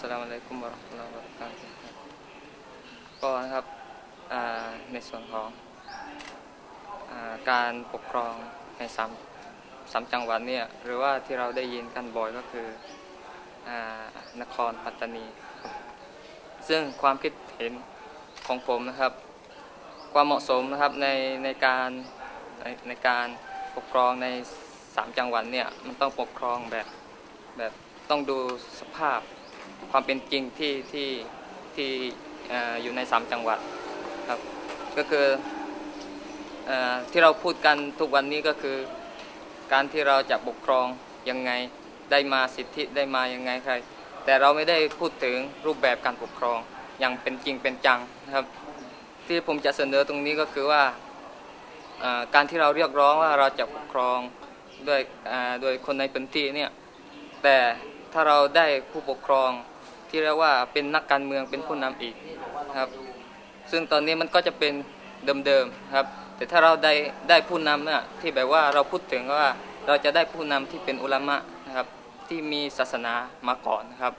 สลามอะลัยกุมวะราะห์มุลลอฮ์วะบะเราะกาตุฮ์ก็นะครับในส่วนของอการปกครองในสามสามจังหวัดเนี่ยหรือว่าที่เราได้ยินกันบ่อยก็คืออนครปัตตานี ซึ่งความคิดเห็นของผมนะครับ ความเหมาะสมนะครับในในการในในการปกครองในสามจังหวัดเนี่ยมันต้องปกครองแบบแบบต้องดูสภาพ ความเป็นจริงที่ที่ที่ออยู่ในสามจังหวัดครับก็คืออที่เราพูดกันทุกวันนี้ก็คือการที่เราจะปกครองยังไงได้มาสิทธิได้มายังไงใคร แต่เราไม่ได้พูดถึงรูปแบบการปกครองอย่างเป็นจริงเป็นจังนะครับ ที่ผมจะเสนอตรงนี้ก็คือว่าการที่เราเรียกร้องว่าเราจะปกครองด้วยโดยคนในพื้นที่เนี่ยแต่ ถ้าเราได้ผู้ปกครองที่เรียกว่าเป็นนักการเมืองเป็นผู้นำอีกครับ ซึ่งตอนนี้มันก็จะเป็นเดิมๆครับ แต่ถ้าเราได้ได้ผู้นำเนี่ยที่แบบว่าเราพูดถึงว่าเราจะได้ผู้นำที่เป็นอุลามะนะครับที่มีศาสนามาก่อนนะครับ